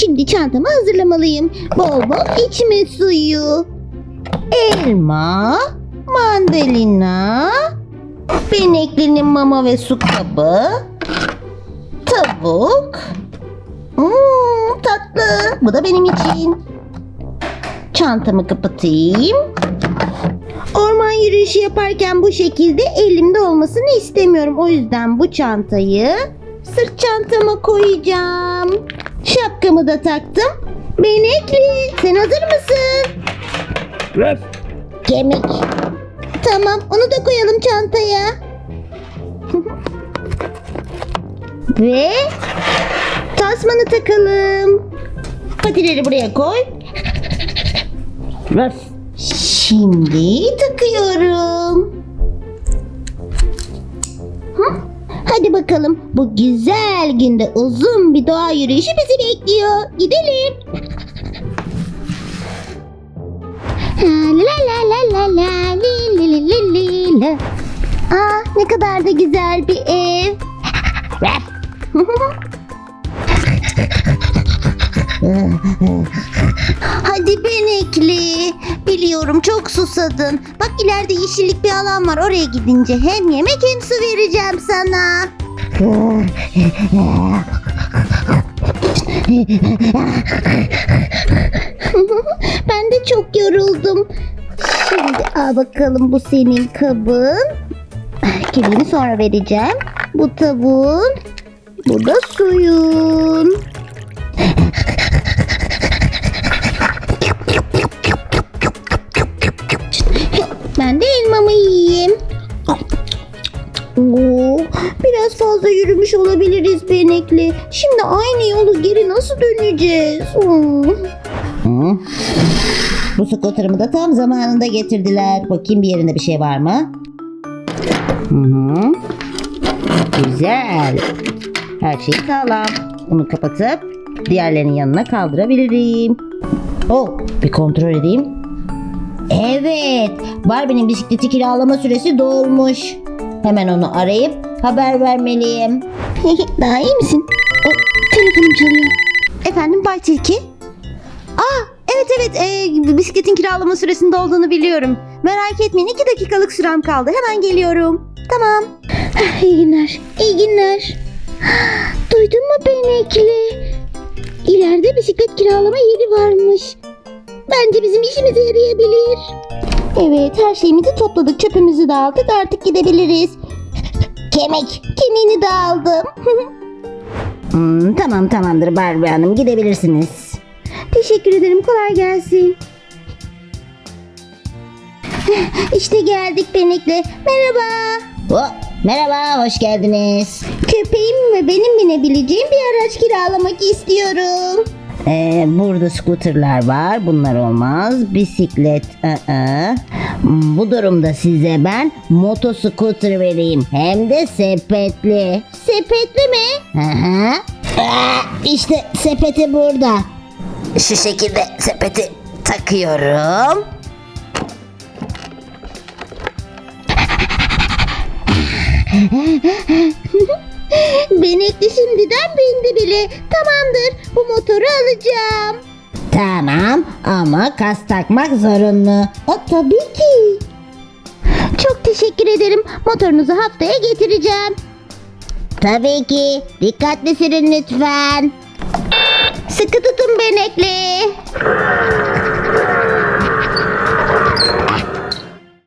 Şimdi çantamı hazırlamalıyım. Bol bol içme suyu. Elma, mandalina, beneklinin mama ve su kabı, tavuk. Hmm, tatlı. Bu da benim için. Çantamı kapatayım. Orman yürüyüşü yaparken bu şekilde elimde olmasını istemiyorum. O yüzden bu çantayı sırt çantama koyacağım. Şapkamı da taktım. Benekli, sen hazır mısın? Ref. Kemik. Tamam, onu da koyalım çantaya. Ve tasmanı takalım. Patileri buraya koy. Ref. Şimdi takıyorum. Hadi bakalım bu güzel günde uzun bir doğa yürüyüşü bizi bekliyor. Gidelim. La la la la la li li li li li la. Aa, ne kadar da güzel Hadi benekli. Biliyorum çok susadın. Bak ileride yeşillik bir alan var. Oraya gidince hem yemek hem su vereceğim sana. ben de çok yoruldum. Şimdi al bakalım bu senin kabın. Kemiğini sonra vereceğim. Bu tavuğun. Bu da suyun. Oo, biraz fazla yürümüş olabiliriz benekli. Şimdi aynı yolu geri nasıl döneceğiz? Bu skuterımı da tam zamanında getirdiler. Bakayım bir yerinde bir şey var mı? Hı hı. Güzel. Her şey sağlam. Bunu kapatıp diğerlerinin yanına kaldırabilirim. Oh, bir kontrol edeyim. Evet, Barbie'nin bisikleti kiralama süresi dolmuş. Hemen onu arayıp haber vermeliyim. Daha iyi misin? O, telefonum çalıyor. Efendim Bay Tilki? Aa, evet evet, ee, bisikletin kiralama süresinin dolduğunu biliyorum. Merak etmeyin, iki dakikalık sürem kaldı. Hemen geliyorum. Tamam. iyi günler, iyi günler. Duydun mu Benekli? İleride bisiklet kiralama yeri varmış. Bence bizim işimize yarayabilir. Evet her şeyimizi topladık çöpümüzü de aldık artık gidebiliriz. Kemik. Kemiğini de aldım. Hmm, tamam tamamdır Barbie Hanım gidebilirsiniz. Teşekkür ederim kolay gelsin. İşte geldik Benek'le. Merhaba. Oh, merhaba hoş geldiniz. Köpeğim ve benim binebileceğim bir araç kiralamak istiyorum. Ee, burada scooterlar var. Bunlar olmaz. Bisiklet. ı-ı. Bu durumda size ben motoscooter vereyim. Hem de sepetli. Sepetli mi? Hı hı. İşte sepeti burada. Şu şekilde sepeti takıyorum. Benekli şimdiden bindi bile. Tamamdır bu motoru alacağım. Tamam ama kas takmak zorunlu. O tabii ki. Çok teşekkür ederim. Motorunuzu haftaya getireceğim. Tabii ki. Dikkatli sürün lütfen. Sıkı tutun benekli.